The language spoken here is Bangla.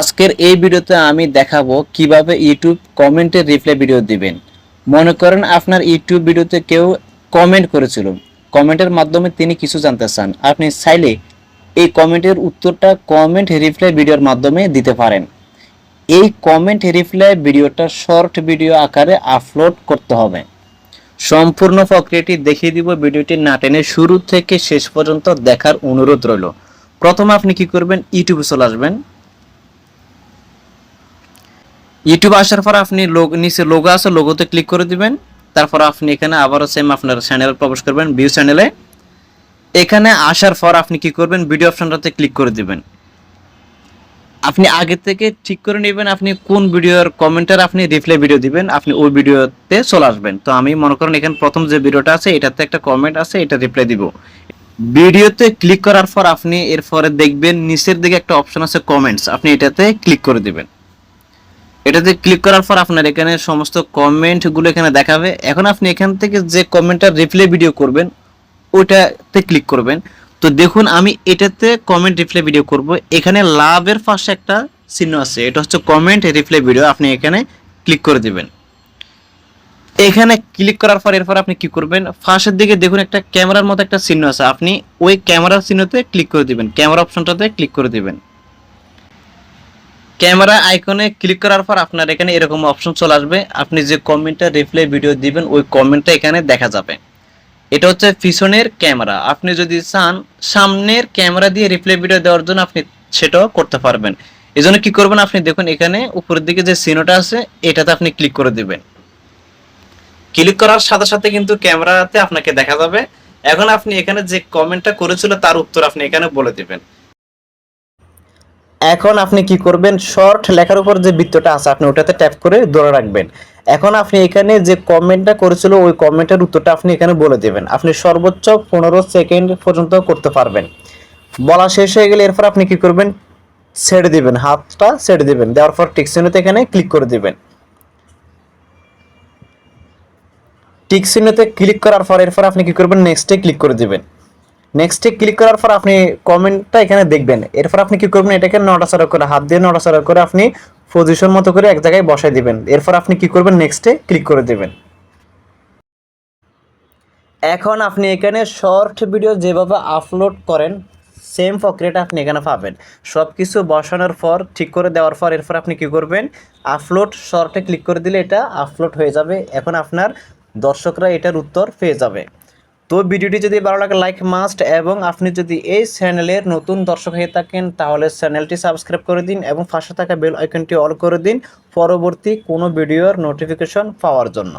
আজকের এই ভিডিওতে আমি দেখাবো কীভাবে ইউটিউব কমেন্টের রিপ্লাই ভিডিও দিবেন। মনে করেন আপনার ইউটিউব ভিডিওতে কেউ কমেন্ট করেছিল। কমেন্টের মাধ্যমে তিনি কিছু জানতে চান। আপনি চাইলে এই কমেন্টের উত্তরটা কমেন্ট রিপ্লাই ভিডিওর মাধ্যমে দিতে পারেন। এই কমেন্ট রিপ্লাই ভিডিওটা শর্ট ভিডিও আকারে আপলোড করতে হবে। সম্পূর্ণ প্রক্রিয়াটি দেখিয়ে দিব। ভিডিওটি না টেনে শুরু থেকে শেষ পর্যন্ত দেখার অনুরোধ রইল। প্রথমে আপনি কি করবেন? ইউটিউবে চলে আসবেন। ইউটিউব আসার পর আপনি নিচে লোগো আছে লোগোতে ক্লিক করে দিবেন। তারপর আপনি এখানে আবারও সেম আপনার চ্যানেল প্রবেশ করবেন ভিউ চ্যানেলে এখানে আসার পর আপনি কি করবেন ভিডিও অপশনটাতে ক্লিক করে দিবেন। আপনি আগে থেকে ঠিক করে নেবেন আপনি কোন ভিডিওর কমেন্টার আপনি রিপ্লাই ভিডিও দিবেন, আপনি ওই ভিডিওতে চলে আসবেন। তো আমি মনে করেন এখানে প্রথম যে ভিডিওটা আছে, এটাতে একটা কমেন্ট আছে, এটা রিপ্লাই দিব। ভিডিওতে ক্লিক করার পর আপনি এরপরে দেখবেন, নিচের দিকে একটা অপশন আছে কমেন্টস আপনি এটাতে ক্লিক করে দিবেন। এটাতে ক্লিক করার পর আপনার এখানে সমস্ত কমেন্টগুলো এখানে দেখাবে। এখন আপনি এখান থেকে যে কমেন্টটা রিপ্লাই ভিডিও করবেন, ওইটাতে ক্লিক করবেন। তো দেখুন, আমি এটাতে কমেন্ট রিপ্লাই ভিডিও করব। এখানে লাভের পাশে একটা চিহ্ন আছে, এটা হচ্ছে কমেন্ট রিপ্লাই ভিডিও আপনি এখানে ক্লিক করে দিবেন। এখানে ক্লিক করার পর এরপর আপনি কি করবেন? ফার্স্টের দিকে দেখুন একটা ক্যামেরার মতো একটা চিহ্ন আছে। আপনি ওই ক্যামেরার চিহ্নতে ক্লিক করে দিবেন। ক্যামেরা অপশনটাতে ক্লিক করে দিবেন। ক্যামেরা আইকনে ক্লিক করার পর আপনার এখানে এরকম অপশন চলে আসবে। আপনি যে কমেন্টটা রিপ্লাই ভিডিও দিবেন, ওই কমেন্টটা এখানে দেখা যাবে। এটা হচ্ছে পিছনের ক্যামেরা। আপনি যদি চান, সামনের ক্যামেরা দিয়ে রিপ্লাই ভিডিও দেওয়ার জন্য আপনি সেটাও করতে পারবেন। এই জন্য কি করবেন আপনি? দেখুন, এখানে উপরের দিকে যে সিনোটা আছে, এটাতে আপনি ক্লিক করে দিবেন। ক্লিক করার সাথে সাথে কিন্তু ক্যামেরাতে আপনাকে দেখা যাবে। এখন আপনি এখানে যে কমেন্টটা করেছিল, তার উত্তর আপনি এখানে বলে দিবেন। এখন আপনি কি করবেন? শর্ট লেখার উপর যে বৃত্তটা আছে, আপনি ওটাতে ট্যাপ করে ধরে রাখবেন। এখন আপনি এখানে যে কমেন্টটা করেছিল, ওই কমেন্টের উত্তরটা আপনি এখানে বলে দেবেন। আপনি সর্বোচ্চ পনেরো সেকেন্ড পর্যন্ত করতে পারবেন। বলা শেষ হয়ে গেলে এরপর আপনি কি করবেন? ছেড়ে দিবেন। হাতটা ছেড়ে দিবেন। দেওয়ার পর টিকসিনোতে এখানে ক্লিক করে দিবেন। টিকসিনোতে ক্লিক করার পর এরপর আপনি কি করবেন? নেক্সটে ক্লিক করে দিবেন। নেক্সটে ক্লিক করার পর আপনি কমেন্টটা এখানে দেখবেন। এরপর আপনি কি করবেন? এটাকে নড়াচড়া করে, হাত দিয়ে নড়াচড়া করে আপনি পজিশন মতো করে এক জায়গায় বসাই দিবেন। এরপর আপনি কি করবেন? নেক্সটে ক্লিক করে দেবেন। এখন আপনি এখানে শর্ট ভিডিও যেভাবে আপলোড করেন সেম প্রক্রিয়াটা আপনি এখানে পাবেন। সব কিছু বসানোর পর, ঠিক করে দেওয়ার পর, এরপর আপনি কি করবেন? আপলোড শর্টে ক্লিক করে দিলে এটা আপলোড হয়ে যাবে। এখন আপনার দর্শকরা এটার উত্তর পেয়ে যাবে। তো ভিডিওটি যদি ভালো লাগে লাইক মাস্ট এবং আপনি যদি এই চ্যানেলের নতুন দর্শক হয়ে থাকেন, তাহলে চ্যানেলটি সাবস্ক্রাইব করে দিন এবং পাশে থাকা বেল আইকনটি অল করে দিন। পরবর্তী কোনো ভিডিওর নোটিফিকেশন পাওয়ার জন্য।